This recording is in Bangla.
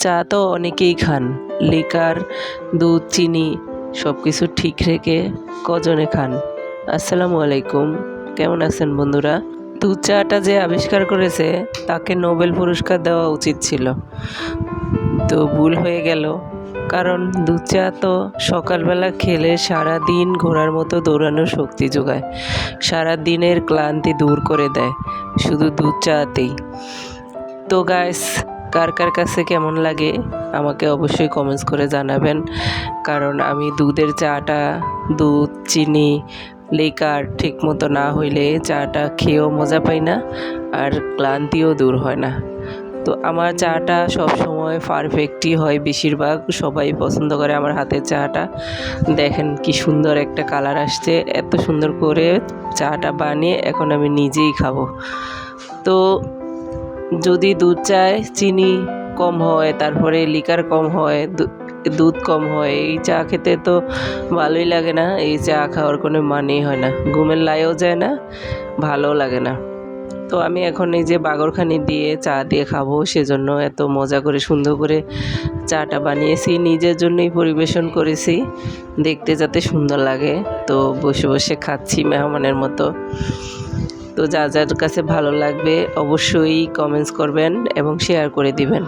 চা তো অনেকেই খান। লিকার, দুধ, চিনি সব কিছু ঠিক রেখে কজনে খান। আসসালামু আলাইকুম। কেমন আছেন বন্ধুরা? দুধ চাটা যে আবিষ্কার করেছে, তাকে নোবেল পুরস্কার দেওয়া উচিত ছিল। তো ভুল হয়ে গেল। কারণ দুধ চা তো সকালবেলা খেলে সারা দিন ঘোড়ার মতো দৌড়ানোর শক্তি যোগায়। সারা দিনের ক্লান্তি দূর করে দেয়। শুধু দুধ চাতেই। তো গাইস কার কার কাছে কেমন লাগে আমাকে অবশ্যই কমেন্টস করে জানাবেন। কারণ আমি দুধের চাটা, দুধ, চিনি লেকার ঠিক মতো না হইলে চাটা খেয়েও মজা পাই না আর ক্লান্তিও দূর হয় না। তো আমার চাটা সব সময় পারফেক্টই হয় বেশিরভাগ, সবাই পছন্দ করে আমার হাতের চাটা। দেখেন কি সুন্দর একটা কালার আসছে, এত সুন্দর করে চাটা বানিয়ে এখন আমি নিজেই খাব। তো যদি দুধ চায়, চিনি কম হয়, তারপরে লিকার কম হয় দুধ কম হয়, এই চা খেতে তো ভালোই লাগে না, এই চা খাওয়ার কোনো মানেই হয় না। ঘুমের লাইও যায় না, ভালোও লাগে না। তো আমি এখন এই যে বাগরখানি দিয়ে চা দিয়ে খাব, সেজন্য এত মজা করে, সুন্দর করে চাটা বানিয়েছি, নিজের জন্যই পরিবেশন করেছি, দেখতে যাতে সুন্দর লাগে। তো বসে বসে খাচ্ছি মেহমানের মতো। তো যা যার কাছে ভালো লাগবে অবশ্যই কমেন্টস করবেন এবং শেয়ার করে দিবেন।